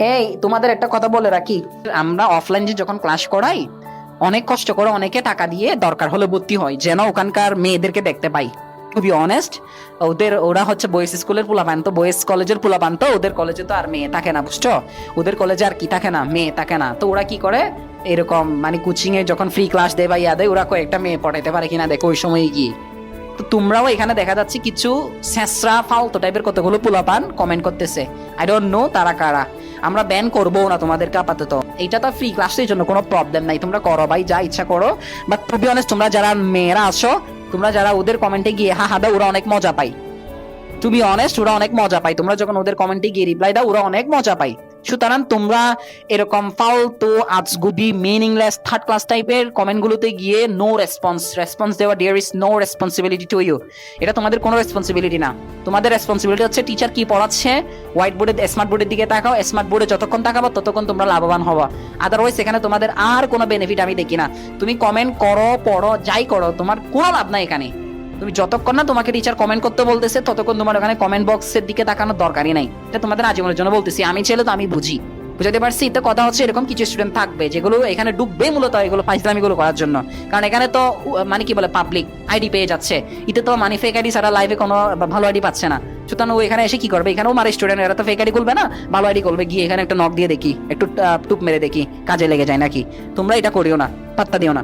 এই, তোমাদের একটা কথা বলে রাখি। আমরা অফলাইন যে যখন ক্লাস করাই, অনেক কষ্ট করে অনেকে টাকা দিয়ে দরকার হলে ভর্তি হয়, যেন ওখানকার মেয়েদেরকে দেখতে পাই। বি অনেস্ট ওদের, ওরা হচ্ছে বয়েস স্কুলের পোলাপান, তো বয়েস কলেজের পোলাপান, তো ওদের কলেজে তো আর মেয়ে থাকে না, বুঝছ? ওদের কলেজে আর কি থাকে না? মেয়ে থাকে না। তো ওরা কি করে? এরকম মানে কোচিং এ যখন ফ্রি ক্লাস দেয় বা ইয়া দেয়, ওরা কয়েকটা মেয়ে পড়াইতে পারে কিনা, দেখো ওই সময় গিয়ে। তো তোমরাও এখানে দেখা যাচ্ছে কিছু স্যাঁচরা ফালতু টাইপের কতগুলো পোলাপান কমেন্ট করতেছে। আই ডোন্ট নো তারা কারা। আমরা ব্যান করব না তোমাদেরকে আপাতত। এটা তো ফ্রি ক্লাসের জন্য কোনো প্রবলেম নাই। তোমরা করো ভাই, যা ইচ্ছা করো। বাট টু বি অনেস্ট তোমরা যারা মেয়েরা আসো তোমরা যারা ওদের কমেন্টে গিয়ে, হা হা, দাও, ওরা অনেক মজা পায়। টু বি অনেস্ট ওরা অনেক মজা পায়। তোমরা যখন ওদের কমেন্টে গিয়ে রিপ্লাই দাও, ওরা অনেক মজা পায়। সুতরাং তোমরা এরকম ফালতু, আজগুবি মিনিংলেস থার্ড ক্লাস টাইপের কমেন্টগুলোতে গিয়ে নো রেসপন্স রেসপন্স দেওয়া dear is no responsibility to you এটা তোমাদের কোনো রেসপন্সিবিলিটি না। তোমাদের রেসপন্সিবিলিটি হচ্ছে টিচার কি পড়াচ্ছে? হোয়াইট বোর্ডে স্মার্ট বোর্ডের দিকে তাকাও স্মার্ট বোর্ডে যতক্ষণ তাকাবো ততক্ষণ তোমরা লাভবান হবা। আদারওয়াইজ এখানে তোমাদের আর কোনো বেনিফিট আমি দেখি না। তুমি কমেন্ট করো, পড়ো, যাই করো, তোমার কোনো লাভ নাই এখানে। তুমি যতক্ষণ না তোমাকে টিচার কমেন্ট করতে বলতেছে, ততক্ষণ তোমার ওখানে কমেন্ট বক্সের দিকে তাকানোর দরকারই নাই। এটা তোমাদের আজীবনের জন্য বলতেছি, আমি ছেলে তো আমি বুঝি। বুঝাতে পারছি? তো কথা হচ্ছে এরকম কিছু স্টুডেন্ট থাকবে, যেগুলো এখানে ডুববে মূলত এগুলো ফাইজলামিগুলো করার জন্য। কারণ এখানে তো মানে কি বলে পাবলিক আইডি পেয়ে যাচ্ছে। এতে তো মানে ফেক আইডি ছাড়া লাইভে কোনো ভালো আইডি পাচ্ছে না। সুতরাং ও এখানে এসে কি করবে? এখানেও মারে স্টুডেন্ট এরা তো ফেক আইডি খুলবে না? ভালো আইডি করবে গিয়ে এখানে একটা নক দিয়ে দেখি, একটু টুপ মেরে দেখি, কাজে লেগে যায় নাকি? তোমরা এটা করিও না, পাত্তা দিও না।